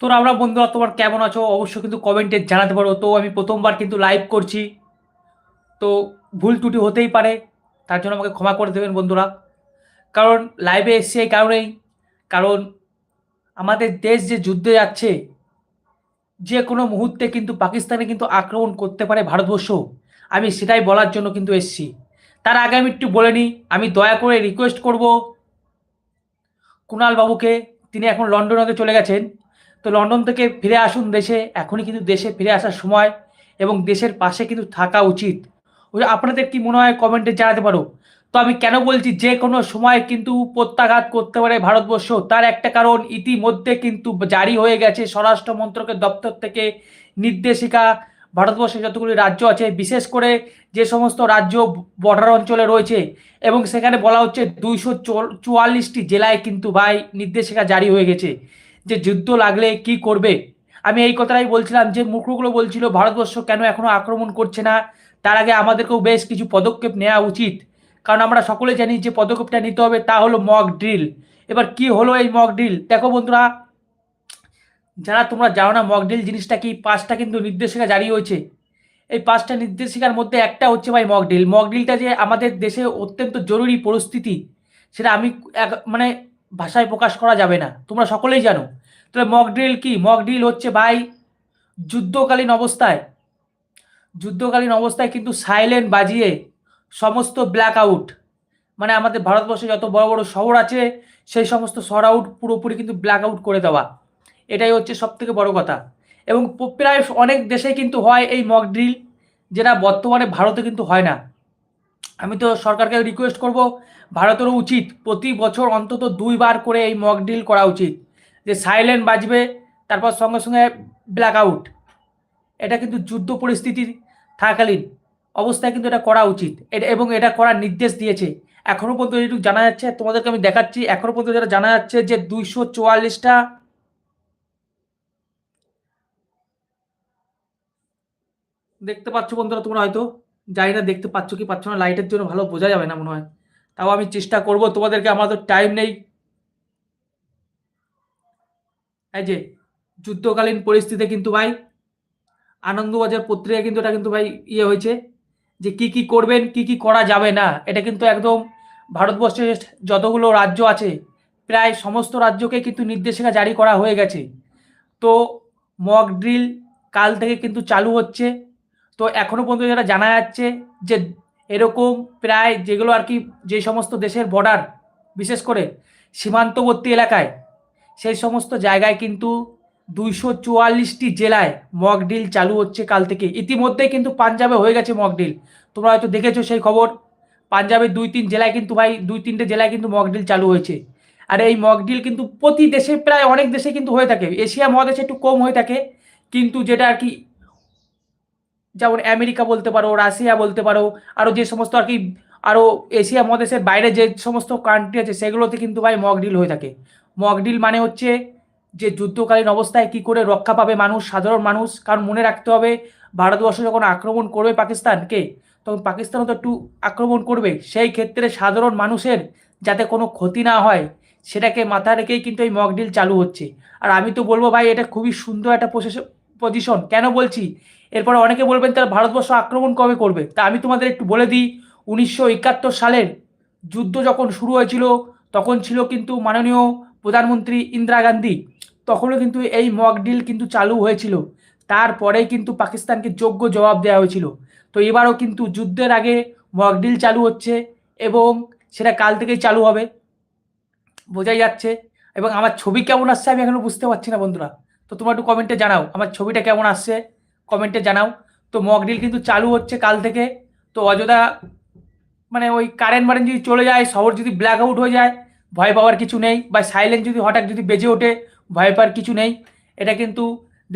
তো আমরা বন্ধুরা, তোমার কেমন আছো? অবশ্যই কিন্তু কমেন্টে জানাতে পারো। তো আমি প্রথমবার কিন্তু লাইভ করছি। তো ভুল ত্রুটি হতেই পারে, তার জন্য আমাকে ক্ষমা করে দেবেন বন্ধুরা। কারণ লাইভে এসছি এই কারণেই। কারণ আমাদের দেশ যে যুদ্ধে যাচ্ছে, যে কোনো মুহূর্তে কিন্তু পাকিস্তানে কিন্তু আক্রমণ করতে পারে ভারতবর্ষ। আমি সেটাই বলার জন্য কিন্তু এসছি। তার আগে আমি একটু বলে নিই, আমি দয়া করে রিকোয়েস্ট করব। কুণাল বাবুকে, তিনি এখন লন্ডনে চলে গেছেন। তো লন্ডন থেকে ফিরে আসুন দেশে, এখনই কিন্তু দেশে ফিরে আসার সময় এবং দেশের পাশে কিন্তু থাকা উচিত। ওই আপনাদের কি মনে হয় কমেন্টে জানাতে পারো। তো আমি কেন বলছি যে কোনো সময় কিন্তু প্রত্যাঘাত করতে পারে ভারতবর্ষ, তার একটা কারণ ইতিমধ্যে কিন্তু জারি হয়ে গেছে স্বরাষ্ট্র মন্ত্রকের দপ্তর থেকে নির্দেশিকা। ভারতবর্ষে যতগুলি রাজ্য আছে, বিশেষ করে যে সমস্ত রাজ্য বর্ডার অঞ্চলে রয়েছে এবং সেখানে বলা হচ্ছে দুইশো চুয়াল্লিশটি জেলায় কিন্তু ভাই নির্দেশিকা জারি হয়ে গেছে। যে যুদ্ধ লাগলে কি করবে? আমি এই কথাটাই বলছিলাম যে মুখগুলো বলছিল, ভারতবর্ষ কেন এখনও আক্রমণ করছে না? তার আগে আমাদেরকেও বেশ কিছু পদক্ষেপ নেওয়া উচিত। কারণ আমরা সকলে জানি যে পদক্ষেপটা নিতে হবে তা হলো মক ড্রিল এবার কি হলো এই মক ড্রিল দেখো বন্ধুরা, যারা তোমরা জানো না মক ড্রিল জিনিসটা কি? পাঁচটা কিন্তু নির্দেশিকা জারি হয়েছে। এই পাঁচটা নির্দেশিকার মধ্যে একটা হচ্ছে ভাই মক ড্রিল মক ড্রিলটা যে আমাদের দেশে অত্যন্ত জরুরি পরিস্থিতি, সেটা আমি মানে ভাষায় প্রকাশ করা যাবে না। তোমরা সকলেই জানো। তাহলে মক ড্রিল কি? মক ড্রিল হচ্ছে ভাই যুদ্ধকালীন অবস্থায়। যুদ্ধকালীন অবস্থায় কিন্তু সাইলেন্ট বাজিয়ে সমস্ত ব্ল্যাক আউট মানে আমাদের ভারতবর্ষে যত বড় বড় শহর আছে, সেই সমস্ত শহর আউট পুরোপুরি কিন্তু ব্ল্যাক আউট করে দেওয়া। এটাই হচ্ছে সব থেকে বড় কথা। এবং প্রায় অনেক দেশে কিন্তু হয় এই মক যেটা বর্তমানে ভারতে কিন্তু হয় না। আমি তো সরকারকে রিকোয়েস্ট করব, ভারতেরও উচিত প্রতি বছর অন্তত দুইবার করে এই মক ড্রিল করা উচিত, যে সাইলেন্ট বাজবে, তারপর সঙ্গে সঙ্গে ব্ল্যাক আউট এটা কিন্তু যুদ্ধ পরিস্থিতি থাকাকালীন অবস্থায় কিন্তু এটা করা উচিত। এটা এবং এটা করার নির্দেশ দিয়েছে। এখনও পর্যন্ত যেটুকু জানা যাচ্ছে, তোমাদেরকে আমি দেখাচ্ছি এখনও পর্যন্ত যেটা জানা যাচ্ছে যে দুইশো চুয়াল্লিশটা দেখতে পাচ্ছ বন্ধুরা তোমরা হয়তো। জানি না দেখতে পাচ্ছ কি পাচ্ছ না লাইটের জন্য ভালো বোঝা যাবে না মনে হয়। তাও আমি চেষ্টা করব, তোমাদেরকে আমার তো টাইম নেই। এই যে, যুদ্ধকালীন পরিস্থিতিতে কিন্তু ভাই, আনন্দবাজার পত্রিকা কিন্তু এটা কিন্তু ভাই ইয়ে হয়েছে যে কি কি করবেন, কি কি করা যাবে না। এটা কিন্তু একদম ভারতবর্ষের যতগুলো রাজ্য আছে, প্রায় সমস্ত রাজ্যকে কিন্তু নির্দেশিকা জারি করা হয়ে গেছে। তো মক ড্রিল কাল থেকে কিন্তু চালু হচ্ছে। তো এখনও পর্যন্ত যেটা জানা যাচ্ছে যে এরকম প্রায় যেগুলো আর কি যে সমস্ত দেশের বর্ডার বিশেষ করে সীমান্তবর্তী এলাকায়, সেই সমস্ত জায়গায় কিন্তু দুইশো চুয়াল্লিশটি জেলায় মকডিল চালু হচ্ছে কাল থেকে। ইতিমধ্যে কিন্তু পাঞ্জাবে হয়ে গেছে মকডিল তোমরা হয়তো দেখেছ সেই খবর। পাঞ্জাবের দুই তিন জেলায় কিন্তু ভাই, দুই তিনটে জেলায় কিন্তু মকডিল চালু হয়েছে। আর এই মকডিল কিন্তু প্রতি দেশে প্রায় অনেক দেশে কিন্তু হয়ে থাকে। এশিয়া মহাদেশে একটু কম হয়ে থাকে। কিন্তু যেটা আর কি যেমন আমেরিকা বলতে পারো রাশিয়া বলতে পারো আরও যে সমস্ত আর কি আরও এশিয়া মহাদেশের বাইরে যে সমস্ত কান্ট্রি আছে, সেগুলোতে কিন্তু ভাই মকডিল হয়ে থাকে। মকডিল মানে হচ্ছে যে যুদ্ধকালীন অবস্থায় কি করে রক্ষা পাবে মানুষ, সাধারণ মানুষ, কারণ মনে রাখতে হবে, ভারতবর্ষ যখন আক্রমণ করবে পাকিস্তানকে তখন পাকিস্তানও তো একটু আক্রমণ করবে। সেই ক্ষেত্রে সাধারণ মানুষের যাতে কোনো ক্ষতি না হয়, সেটাকে মাথায় রেখেই কিন্তু এই মকডিল চালু হচ্ছে। আর আমি তো বলব ভাই, এটা খুবই সুন্দর একটা পজিশন কেন বলছি? এরপরে অনেকে বলবেন, তাহলে ভারতবর্ষ আক্রমণ কবে করবে? তা আমি তোমাদের একটু বলে দিই, উনিশশো একাত্তর সালের যুদ্ধ যখন শুরু হয়েছিল, তখন ছিল কিন্তু মাননীয় প্রধানমন্ত্রী ইন্দিরা গান্ধী। তখনও কিন্তু এই মক ডিল কিন্তু চালু হয়েছিল। তারপরেই কিন্তু পাকিস্তানকে যোগ্য জবাব দেওয়া হয়েছিল। তো এবারও কিন্তু যুদ্ধের আগে মক ডিল চালু হচ্ছে এবং সেটা কাল থেকেই চালু হবে, বোঝাই যাচ্ছে। এবং আমার ছবি কেমন আসছে আমি এখনও বুঝতে পারছি না বন্ধুরা। তো তোমরা একটু কমেন্টে জানাও, আমার ছবিটা কেমন আসছে? কমেন্টে জানাও। তো মক ডিল কিন্তু চালু হচ্ছে কাল থেকে। তো অযথা মানে ওই কারেন্ট মারেন্ট যদি চলে যায়, শহর যদি ব্ল্যাক আউট হয়ে যায়, ভয় পাওয়ার কিছু নেই বা সাইলেন্ট যদি হঠাৎ যদি বেজে ওঠে, ভয় পাওয়ার কিছু নেই। এটা কিন্তু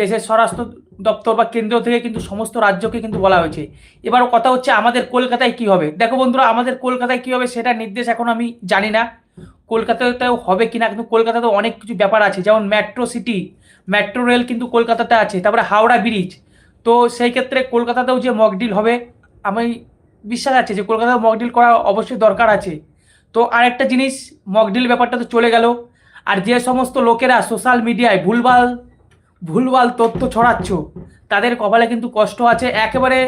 দেশের স্বরাষ্ট্র দপ্তর বা কেন্দ্র থেকে কিন্তু সমস্ত রাজ্যকে কিন্তু বলা হয়েছে। এবার কথা হচ্ছে আমাদের কলকাতায় কি হবে? দেখো বন্ধুরা, আমাদের কলকাতায় কি হবে সেটা নির্দেশ এখন আমি জানি না। কলকাতাতেও হবে কিনা, কিন্তু কলকাতাতেও অনেক কিছু ব্যাপার আছে। যেমন মেট্রো সিটি মেট্রো রেল কিন্তু কলকাতাতে আছে, তারপরে হাওড়া ব্রিজ তো সেই ক্ষেত্রে কলকাতাতেও যে মক ডিল হবে, আমি বিশ্বাস আছে যে কলকাতায় মক ডিল করা অবশ্যই দরকার আছে। তো আরেকটা জিনিস মক ডিল ব্যাপারটা তো চলে গেল। আর যে সমস্ত লোকেরা সোশ্যাল মিডিয়ায় ভুলভাল ভুলভাল তথ্য ছড়াচ্ছ, তাদের কপালে কিন্তু কষ্ট আছে। একেবারে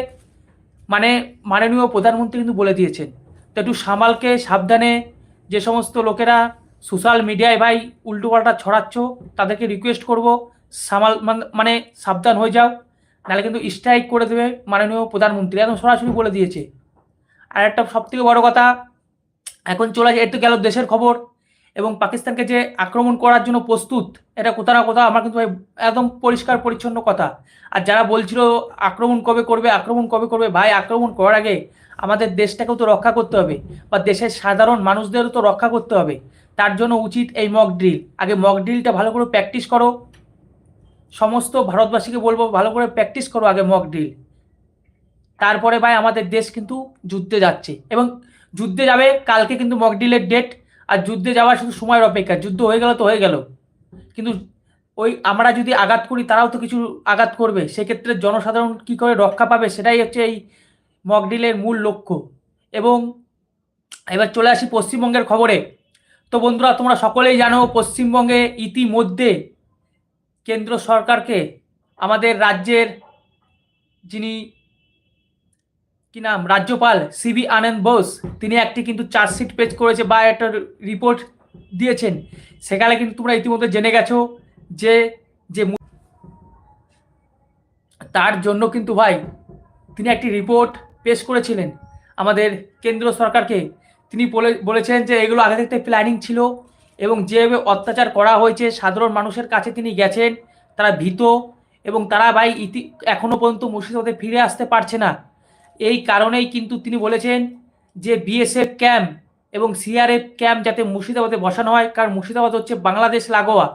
মানে মাননীয় প্রধানমন্ত্রী কিন্তু বলে দিয়েছেন। তো একটু সামালকে সাবধানে যে সমস্ত লোকেরা সোশ্যাল মিডিয়ায় ভাই উল্টোপাল্টা ছড়াচ্ছ, তাদেরকে রিকোয়েস্ট করব। সামাল মানে সাবধান হয়ে যাও। নাহলে কিন্তু স্ট্রাইক করে দেবে মাননীয় প্রধানমন্ত্রী। একদম সরাসরি বলে দিয়েছে। আর একটা সবথেকে বড় কথা, এখন চলে যায় একটু গেল দেশের খবর। এবং পাকিস্তানকে যে আক্রমণ করার জন্য প্রস্তুত, এটা কোথাও না কোথাও আমার কিন্তু ভাই একদম পরিষ্কার পরিচ্ছন্ন কথা। আর যারা বলছিল আক্রমণ কবে করবে, আক্রমণ কবে করবে, ভাই আক্রমণ করার আগে আমাদের দেশটাকেও তো রক্ষা করতে হবে। বা দেশের সাধারণ মানুষদেরও তো রক্ষা করতে হবে। তার জন্য উচিত এই মক ড্রিল আগে মক ড্রিলটা ভালো করে প্র্যাকটিস করো। সমস্ত ভারতবাসীকে বলব, ভালো করে প্র্যাকটিস করো আগে মক ড্রিল তারপরে ভাই আমাদের দেশ কিন্তু যুদ্ধে যাচ্ছে এবং যুদ্ধে যাবে, কালকে কিন্তু মক ড্রিলের ডেট আর যুদ্ধে যাওয়ার শুধু সময়ের অপেক্ষা, যুদ্ধ হয়ে গেল তো হয়ে গেল। কিন্তু ওই আমরা যদি আঘাত করি, তারাও তো কিছু আঘাত করবে। সেক্ষেত্রে জনসাধারণ কি করে রক্ষা পাবে, সেটাই হচ্ছে এই মকডিলের মূল লক্ষ্য। এবং এবার চলে আসি পশ্চিমবঙ্গের খবরে। তো বন্ধুরা, তোমরা সকলেই জানো, পশ্চিমবঙ্গে ইতিমধ্যে কেন্দ্র সরকারকে আমাদের রাজ্যের যিনি কি নাম, রাজ্যপাল সিবি আনন্দ বোস, তিনি একটি কিন্তু চার্জশিট পেজ করেছে বা একটা রিপোর্ট দিয়েছেন। সেখানে কিন্তু তোমরা ইতিমধ্যে জেনে গেছো যে যে তার জন্য কিন্তু ভাই তিনি একটি রিপোর্ট পেশ করেছিলেন আমাদের কেন্দ্র সরকারকে। তিনি বলে বলেছেন যে এগুলো আগে থেকে প্ল্যানিং ছিল। এবং যেভাবে অত্যাচার করা হয়েছে, সাধারণ মানুষের কাছে তিনি গেছেন, তারা ভীত এবং তারা ভাই ইতি এখনও পর্যন্ত মুর্শিদাবাদে ফিরে আসতে পারছে না। এই কারণেই কিন্তু তিনি বলেছেন যে বিএসএফ ক্যাম্প এবং সিআরএফ ক্যাম্প যাতে মুর্শিদাবাদে বসানো হয়, কারণ মুর্শিদাবাদ হচ্ছে বাংলাদেশ লাগোয়া।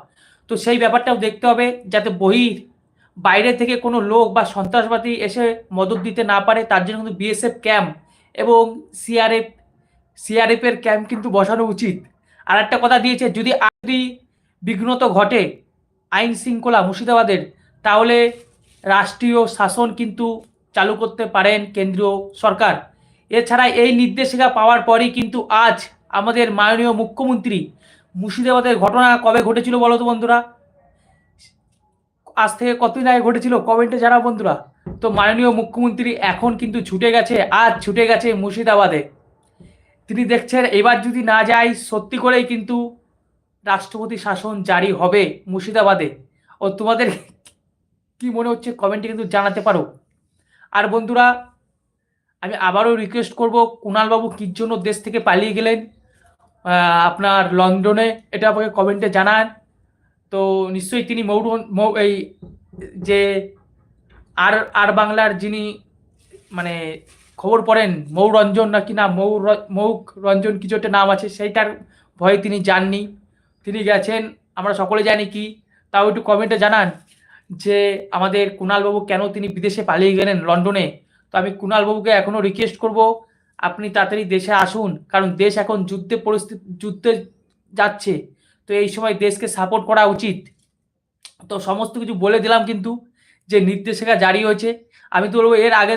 তো সেই ব্যাপারটাও দেখতে হবে যাতে বহির বাইরে থেকে কোনো লোক বা সন্ত্রাসবাদী এসে মদত দিতে না পারে, তার জন্য কিন্তু বিএসএফ ক্যাম্প এবং সিআরএফ, সিআরএফের ক্যাম্প কিন্তু বসানো উচিত। আর একটা কথা দিয়েছে, যদি যদি বিঘ্নত ঘটে আইন শৃঙ্খলা মুর্শিদাবাদের, তাহলে রাষ্ট্রীয় শাসন কিন্তু চালু করতে পারেন কেন্দ্রীয় সরকার। এছাড়া এই নির্দেশিকা পাওয়ার পরই কিন্তু আজ আমাদের মাননীয় মুখ্যমন্ত্রী মুর্শিদাবাদের ঘটনা কবে ঘটেছিল বলো তো বন্ধুরা? আজ থেকে কতদিন আগে ঘটেছিল কমেন্টে জানাও বন্ধুরা। তো মাননীয় মুখ্যমন্ত্রী এখন কিন্তু ছুটে গেছে, আজ ছুটে গেছে মুর্শিদাবাদে। তিনি দেখছেন এবার যদি না যায়, সত্যি করেই কিন্তু রাষ্ট্রপতি শাসন জারি হবে মুর্শিদাবাদে। ও তোমাদের কি মনে হচ্ছে কমেন্টে কিন্তু জানাতে পারো। আর বন্ধুরা, আমি আবারও রিকোয়েস্ট করব, কুণালবাবু কির জন্য দেশ থেকে পালিয়ে গেলেন আপনার লন্ডনে? এটা আমাকে কমেন্টে জানান। তো নিশ্চয়ই তিনি মৌর, মৌ, এই যে আর আর বাংলার যিনি মানে খবর পড়েন? মৌরঞ্জন না কি না? মৌ মৌক রঞ্জন কিছু একটা নাম আছে, সেইটার ভয়ে তিনি যাননি। তিনি গেছেন, আমরা সকলে জানি কি, তাও একটু কমেন্টে জানান যে আমাদের কুণালবাবু কেন তিনি বিদেশে পালিয়ে গেলেন লন্ডনে? তো আমি কুণালবাবুকে এখনও রিকোয়েস্ট করব, আপনি তাড়াতাড়ি দেশে আসুন, কারণ দেশ এখন যুদ্ধে পরিস্থিতি যুদ্ধে যাচ্ছে। তো এই সময় দেশকে সাপোর্ট করা উচিত। তো সমস্ত কিছু বলে দিলাম কিন্তু, যে নির্দেশিকা জারি হয়েছে আমি তো বলব এর আগে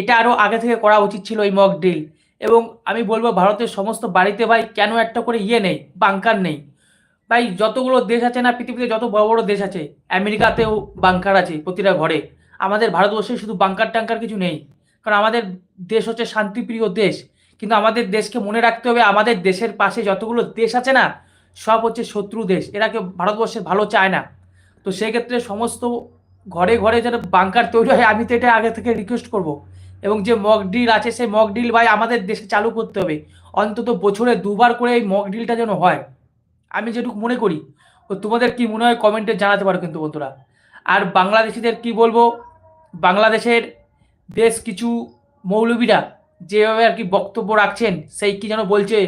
এটা আরও আগে থেকে করা উচিত ছিল এই মক ড্রিল এবং আমি বলব ভারতের সমস্ত বাড়িতে ভাই কেন একটা করে ইয়ে নেই বাংকার নেই। ভাই যতগুলো দেশ আছে না, পৃথিবীতে যত বড় বড় দেশ আছে, আমেরিকাতেও বাংকার আছে প্রতিটা ঘরে। আমাদের ভারতবর্ষে শুধু বাংকার টাঙ্কার কিছু নেই। কারণ আমাদের দেশ হচ্ছে শান্তিপ্রিয় দেশ। কিন্তু আমাদের দেশকে মনে রাখতে হবে, আমাদের দেশের পাশে যতগুলো দেশ আছে না, সব হচ্ছে শত্রু দেশ। এরা কেউ ভারতবর্ষের ভালো চায় না। তো সেক্ষেত্রে সমস্ত ঘরে ঘরে যেন বাংকার তৈরি হয়, আমি তো এটা আগে থেকে রিকোয়েস্ট করব। এবং যে মক ডিল আছে, সেই মক ডিল ভাই আমাদের দেশে চালু করতে হবে। অন্তত বছরে দুবার করে এই মক ডিলটা যেন হয়। আমি যেটুকু মনে করি, তো তোমাদের কি মনে হয় কমেন্টে জানাতে পারো কিন্তু বন্ধুরা। আর বাংলাদেশিদের কি বলব, বাংলাদেশের বেশ কিছু মৌলবীরা যেভাবে আর কি বক্তব্য রাখছেন, সেই কি যেন বলছে,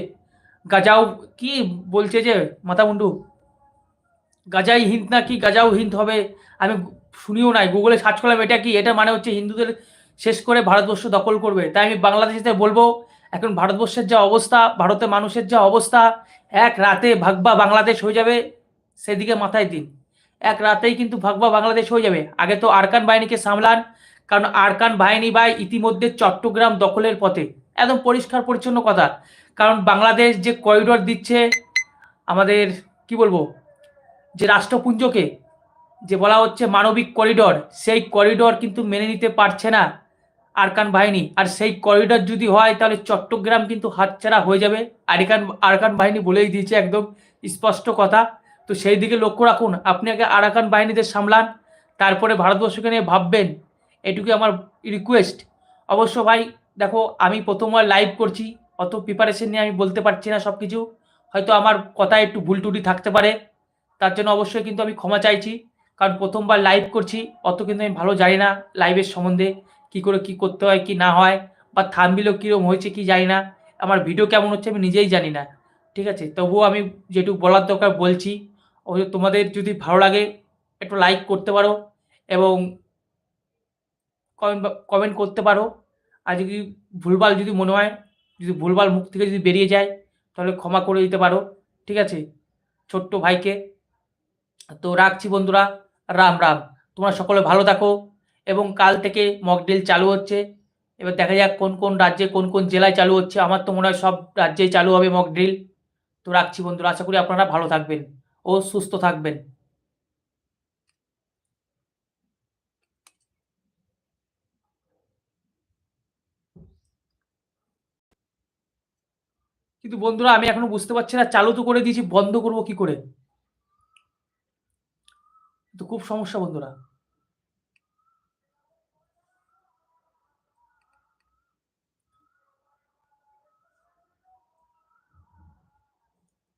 গাজাও কি বলছে যে মাথামুন্ডু গাজাই হিন্দ না কি গাজাও হিন্দ হবে? আমি শুনিও নাই গুগলে সার্চ করলাম, এটা কি? এটা মানে হচ্ছে হিন্দুদের শেষ করে ভারতবর্ষ দখল করবে। তাই আমি বাংলাদেশিদের বলব, এখন ভারতবর্ষের যা অবস্থা, ভারতের মানুষের যা অবস্থা, এক রাতে ভাগবা বাংলাদেশ হয়ে যাবে, সেদিকে মাথায় দিন। এক রাতেই কিন্তু ভাগবা বাংলাদেশ হয়ে যাবে। আগে তো আরকান বাহিনীকে সামলান, কারণ আরকান বাহিনী ভাই ইতিমধ্যে চট্টগ্রাম দখলের পথে। একদম পরিষ্কার পরিচ্ছন্ন কথা। কারণ বাংলাদেশ যে করিডোর দিচ্ছে, আমাদের, কি বলব, যে রাষ্ট্রপুঞ্জকে যে বলা হচ্ছে মানবিক করিডর, সেই করিডর কিন্তু মেনে নিতে পারছে না আরকান বাহিনী। আর সেই করিডর যদি হয়, তাহলে চট্টগ্রাম কিন্তু হাতছাড়া হয়ে যাবে। আরকান আরকান বাহিনী বলেই দিয়েছে একদম স্পষ্ট কথা। তো সেই দিকে লক্ষ্য রাখুন, আপনি আগে আরাকান বাহিনীদের সামলান, তারপরে ভারতবর্ষকে নিয়ে ভাববেন। এটুকুই আমার রিকোয়েস্ট অবশ্য ভাই, দেখো, আমি প্রথমবার লাইভ করছি, অত প্রিপারেশন নিয়ে আমি বলতে পারছি না সব কিছু হয়তো আমার কথায় একটু ভুল থাকতে পারে, তার জন্য অবশ্যই কিন্তু আমি ক্ষমা চাইছি। কারণ প্রথমবার লাইভ করছি, অত কিন্তু আমি ভালো জানি না লাইভের সম্বন্ধে, কি করে কি করতে হয়, কি না হয়, বা থামবিলও কীরকম হয়েছে কি জানি না, আমার ভিডিও কেমন হচ্ছে আমি নিজেই জানি না, ঠিক আছে? তবুও আমি যেটুকু বলার দরকার বলছি, অবশ্য তোমাদের যদি ভালো লাগে, একটু লাইক করতে পারো এবং কমেন্ট কমেন্ট করতে পারো। আর যদি ভুলভাল যদি মনে হয়, যদি ভুলভাল মুখ থেকে যদি বেরিয়ে যায়, তাহলে ক্ষমা করে দিতে পারো, ঠিক আছে? ছোট্ট ভাইকে। তো রাখছি বন্ধুরা। রাম রাম। তোমরা সকলে ভালো থাকো এবং কাল থেকে মকড্রিল চালু হচ্ছে। এবার দেখা যাক কোন কোন রাজ্যে, কোন কোন জেলায় চালু হচ্ছে। আমার তো মনে হয় সব রাজ্যেই চালু হবে মকড্রিল তো রাখছি বন্ধুরা, আশা করি আপনারা ভালো থাকবেন ও সুস্থ থাকবেন। কিন্তু বন্ধুরা, আমি এখনও বুঝতে পারছি না, চালু তো করে দিয়েছি, বন্ধ করব কি করে? তো খুব সমস্যা বন্ধুরা।